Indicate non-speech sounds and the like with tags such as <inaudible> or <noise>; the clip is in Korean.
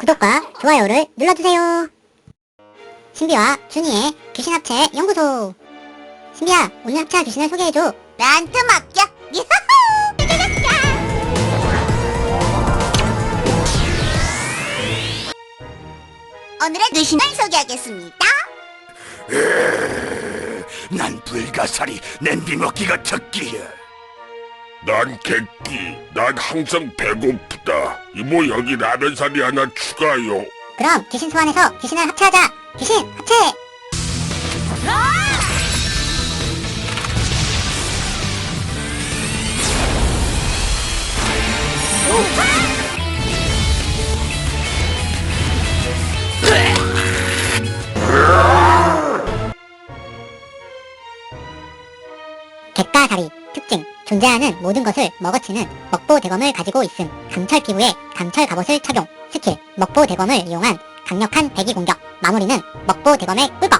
구독과 좋아요를 눌러주세요. 신비와 준이의 귀신 합체 연구소. 신비야, 오늘 합체한 귀신을 소개해줘. 나한테 맡겨. <laughs> 오늘의 귀신을 소개하겠습니다. <laughs> 난 불가사리 냄비 먹기가 특기야. 난 객기. 난 항상 배고프다. 이모 여기 라면사리 하나 추가요. 그럼 귀신 소환해서 귀신을 합체하자. 귀신 합체. 객가사리 특징 존재하는 모든 것을 먹어치는 먹보 대검을 가지고 있음. 강철 피부에 강철 갑옷을 착용. 스킬 먹보 대검을 이용한 강력한 배기 공격. 마무리는 먹보 대검의 꿀법